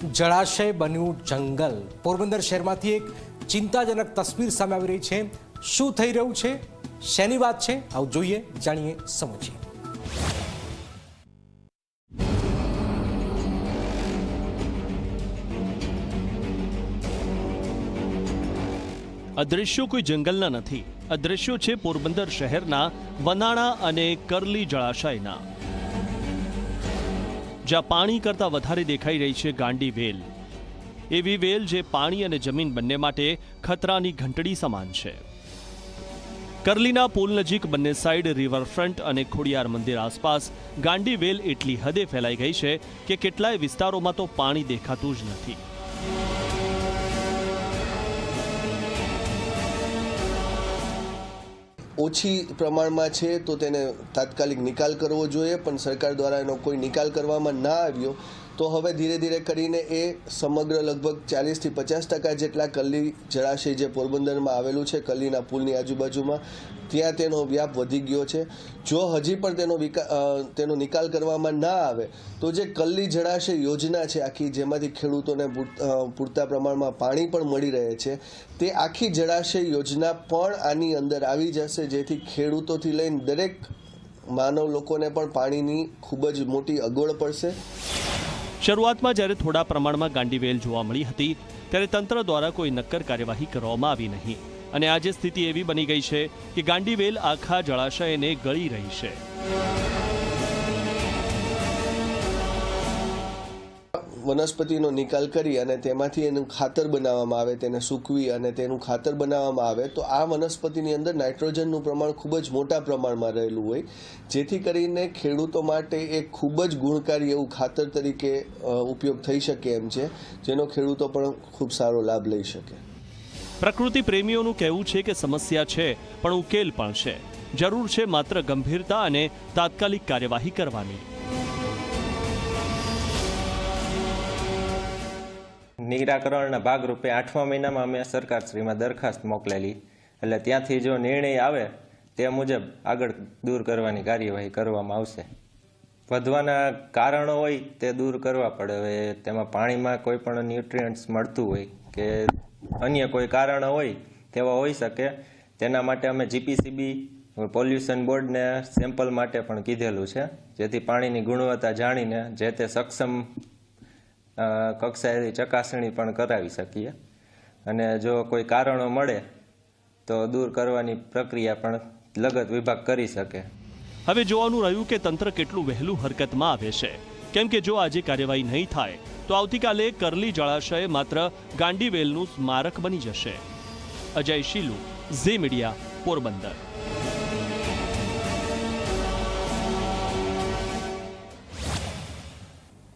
જળાશય બન્યું જંગલ. પોરબંદર શહેરમાંથી એક ચિંતાજનક તસવીર સામે આવી રહી છે. શું થઈ રહ્યું છે? શેની વાત છે? આવું જોઈએ, જાણીએ સમજીએ. અદ્રશ્યો કોઈ જંગલના નથી. અદ્રશ્યો છે પોરબંદર શહેરના વનાણા અને કરલી જળાશયના. જ્યાં પાણી કરતાં વધારે દેખાઈ રહી છે ગાંડી વેલ. એવી વેલ જે પાણી અને જમીન બંને માટે ખતરાની ઘંટડી સમાન છે. કરલીના પુલ નજીક બંને સાઈડ રિવરફ્રન્ટ અને ખોડિયાર મંદિર આસપાસ ગાંડી વેલ એટલી હદે ફેલાઈ ગઈ છે કે કેટલાય વિસ્તારોમાં તો પાણી દેખાતું જ નથી. ઓછી પ્રમાણમાં છે તો તેને તાત્કાલિક નિકાલ કરવો જોઈએ, પણ સરકાર દ્વારા એનો કોઈ નિકાલ કરવામાં ના આવ્યો તો હવે ધીરે ધીરે કરીને એ સમગ્ર લગભગ ચાલીસથી પચાસ ટકા જેટલા કલ્લી જળાશય જે પોરબંદરમાં આવેલું છે, કલ્લીના પુલની આજુબાજુમાં, ત્યાં તેનો વ્યાપ વધી ગયો છે. જો હજી પણ તેનો તેનો નિકાલ કરવામાં ના આવે, તો જે કલ્લી જળાશય યોજના છે આખી, જેમાંથી ખેડૂતોને પૂર- પૂરતા પ્રમાણમાં પાણી પણ મળી રહે છે, તે આખી જળાશય યોજના પણ આની અંદર આવી જશે, જેથી ખેડૂતોથી લઈને દરેક માનવ લોકોને પણ પાણીની ખૂબ જ મોટી અગવડ પડશે. શરૂઆતમાં જ્યારે થોડા પ્રમાણમાં ગાંડીવેલ જોવા મળી હતી, ત્યારે તંત્ર દ્વારા કોઈ નક્કર કાર્યવાહી કરવામાં આવી નહીં. અને આજે સ્થિતિ એવી બની ગઈ છે કે ગાંડીવેલ આખા જળાશયને ગળી રહી છે. વનસ્પતિનો નિકાલ કરી અને તેમાંથી એનું ખાતર બનાવવામાં આવે, તેને સૂકવી અને તેનું ખાતર બનાવવામાં આવે, તો આ વનસ્પતિની અંદર નાઇટ્રોજનનું પ્રમાણ ખૂબ જ મોટા પ્રમાણમાં રહેલું હોય. જેથી કરીને ખેડૂતો માટે એક ખૂબ જ ગુણકારી એવું ખાતર તરીકે ઉપયોગ થઈ શકે એમ છે, જેનો ખેડૂતો પણ ખૂબ સારો લાભ લઈ શકે. પ્રકૃતિ પ્રેમીઓનું કહેવું છે કે સમસ્યા છે, પણ ઉકેલ પણ છે. જરૂર છે માત્ર ગંભીરતા અને તાત્કાલિક કાર્યવાહી કરવાની. નિરાકરણના ભાગરૂપે આઠમા મહિનામાં અમે સરકારશ્રીમાં દરખાસ્ત મોકલેલી. એટલે ત્યાંથી જો નિર્ણય આવે, તે મુજબ આગળ દૂર કરવાની કાર્યવાહી કરવામાં આવશે. વધવાના કારણો હોય તે દૂર કરવા પડે. હવે તેમાં પાણીમાં કોઈ પણ ન્યુટ્રિયન્ટ્સ મળતું હોય કે અન્ય કોઈ કારણો હોય તેવા હોઈ શકે. તેના માટે અમે જીપીસીબી પોલ્યુશન બોર્ડને સેમ્પલ માટે પણ કીધેલું છે. જેથી પાણીની ગુણવત્તા જાણીને જે તે સક્ષમ કક્ષાએથી ચકાસણી પણ કરાવી શકીએ. અને જો કોઈ કારણો મળે, તો દૂર કરવાની પ્રક્રિયા પણ લગત વિભાગ કરી શકે. હવે જોવાનું રહ્યું કે તંત્ર કેટલું વહેલું હરકતમાં આવે છે. કેમ કે જો આજે કાર્યવાહી નહીં થાય, તો આવતીકાલે કરલી જળાશય માત્ર ગાંડીવેલનું સ્મારક બની જશે. અજય શીલુ, ઝી મીડિયા, પોરબંદર.